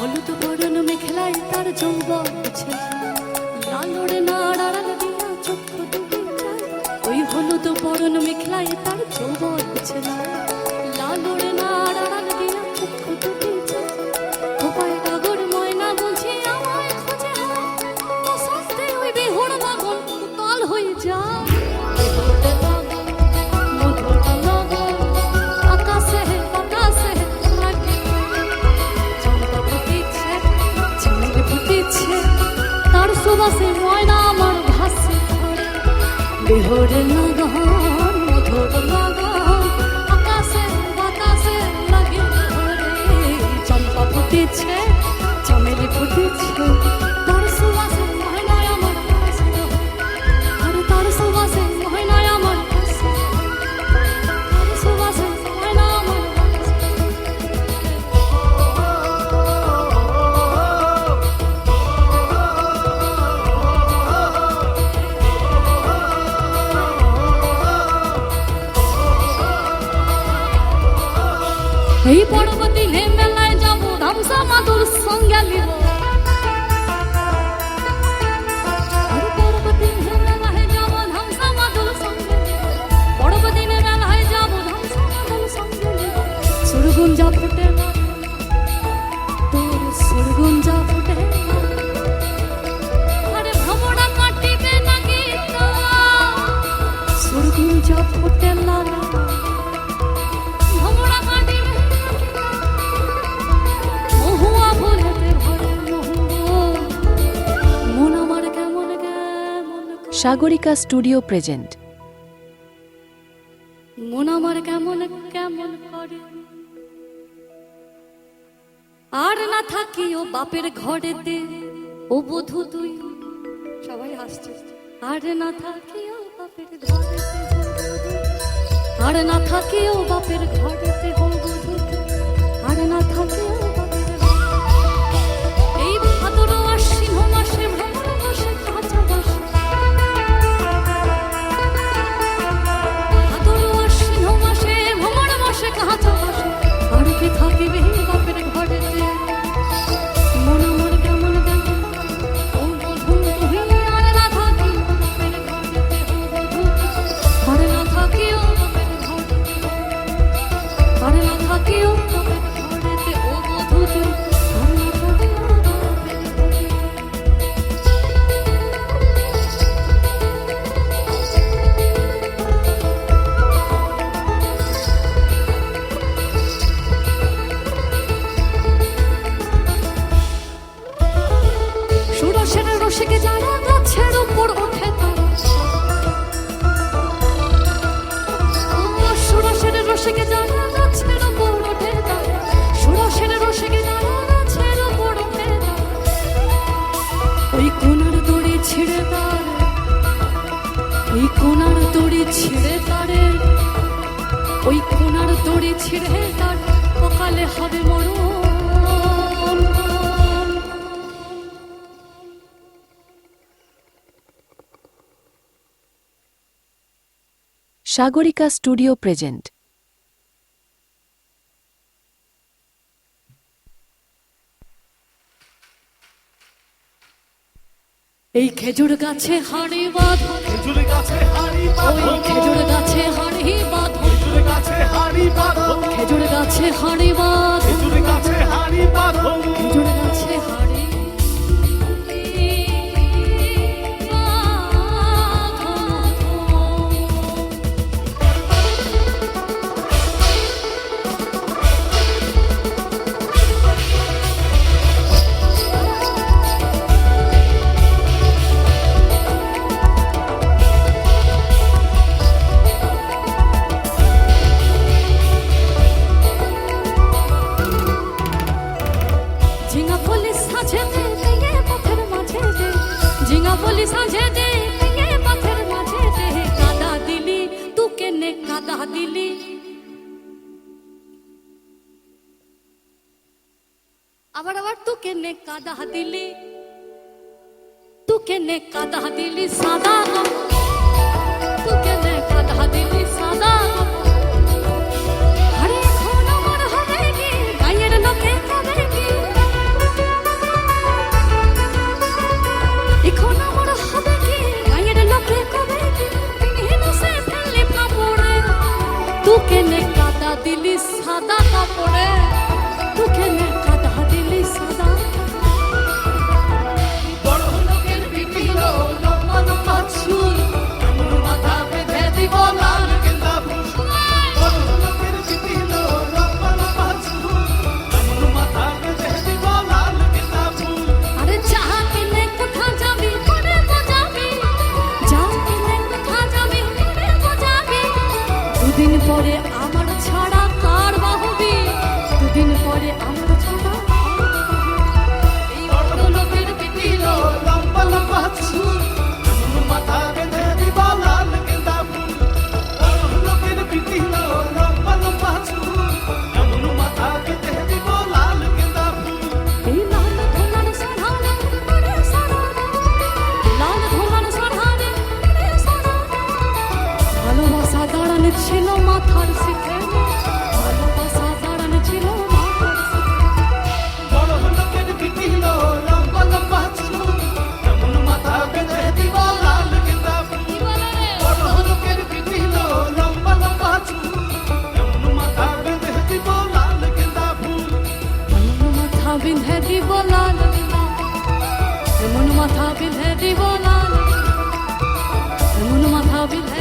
হলুদ বরণ মেখলায় তার যৌবন লালরে নাড়াড়াল দিয়া চক্ষু ওই হলুদ বরণ মেখলায় putting my এই পর্বতী হে মেলায় যাব ধামসা মাদুর সঙ্গে নিব সাগরিকা স্টুডিও প্রেজেন্ট। মন আমার কেমন কেমন করে? আর না থাকি ও বাপের ঘরে দে ও বধু তুই, সবাই হাসছে আর না থাকি ও বাপের ঘরে দে আর না থাকি ও বাপের ঘরে দে ও বধু। আর না আর ওই কোনার দড়ি ছিঁড়ে তারে। ওই কোনার দড়ি ছিঁড়ে তার সকালে হবে মরণ। Sagarika studio present. এই খেজুর গাছে হাড়ি বাঁধো। খেজুর গাছে হাড়ি ওই বাঁধো খেজুর গাছে হাড়ি বাঁধো। খেজুর গাছে হাড়ি বাঁধো। খেজুর গাছে হাড়ি বাঁধো। খেজুর গাছে হাড়ি বাঁধো। খেজুর ঝিঙা ফুলি সাজে দে তেয়ে পথের মাঝে দে। কাদা দিলি, তু কেনে কাদা দিলি? আবার আবার তু কেনে কাদা দিলি? তু কেনে কাদা দিলি সাদা। তু কেনে কাদা দিলি তুকেলে কাদা দিলি সাদা কাপড়ে তুকেলে Oh, yeah. দিব না এমন মাথা বিধে দিব না এমন মাথা বিন্ধে